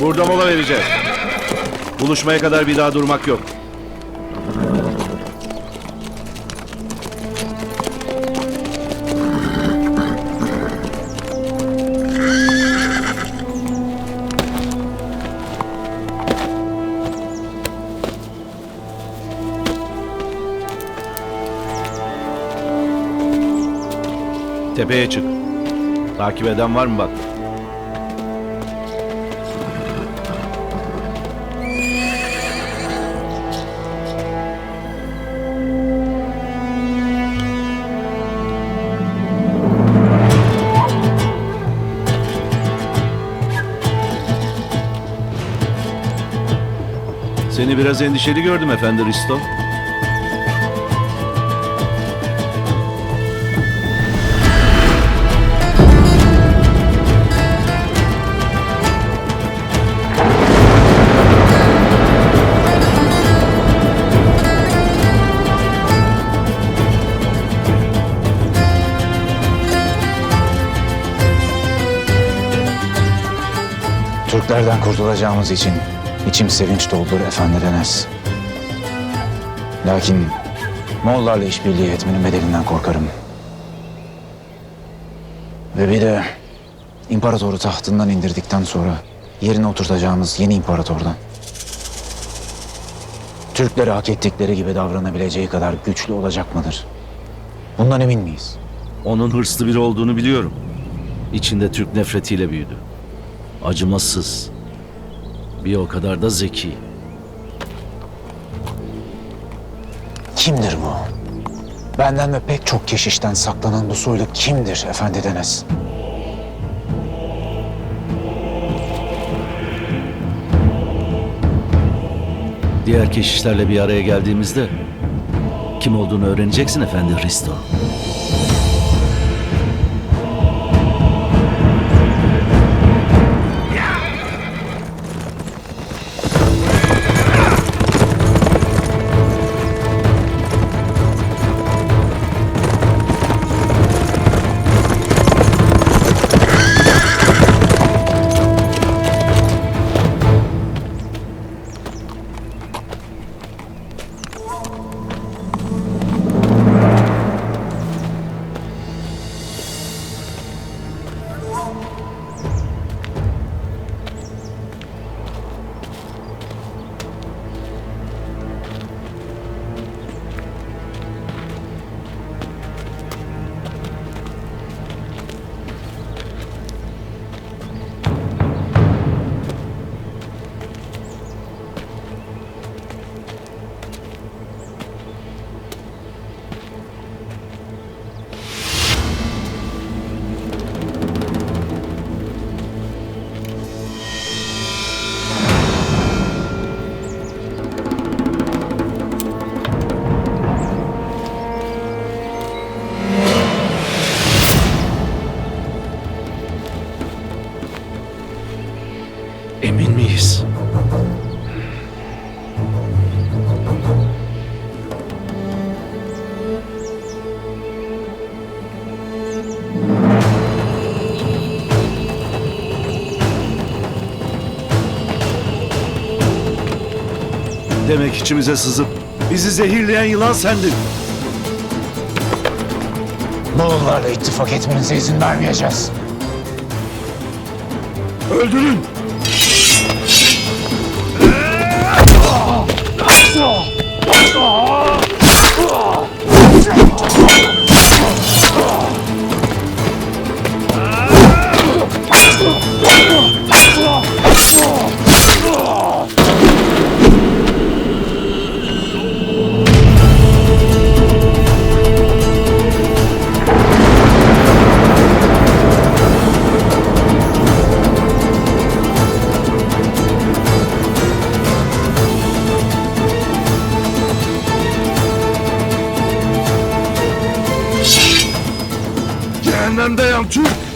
Burada mola vereceğiz. Buluşmaya kadar bir daha durmak yok. Tepeye çık. Takip eden var mı bak? Seni biraz endişeli gördüm efendi Risto. Türklerden kurtulacağımız için içim sevinç doldur efendi Enes. Lakin Moğollarla işbirliği etmenin bedelinden korkarım. Ve bir de imparatoru tahtından indirdikten sonra yerine oturtacağımız yeni imparatordan. Türkleri hak ettikleri gibi davranabileceği kadar güçlü olacak mıdır? Bundan emin miyiz? Onun hırslı biri olduğunu biliyorum. İçinde Türk nefretiyle büyüdü. Acımasız. Bir o kadar da zeki. Kimdir bu? Benden ve pek çok keşişten saklanan bu soylu kimdir efendi Deniz? Diğer keşişlerle bir araya geldiğimizde kim olduğunu öğreneceksin efendi Risto. Emin miyiz? Demek içimize sızıp bizi zehirleyen yılan sendin. Moğollarla ittifak etmenize izin vermeyeceğiz. Öldürün! 으아! 아! Cehennemde yan Türk!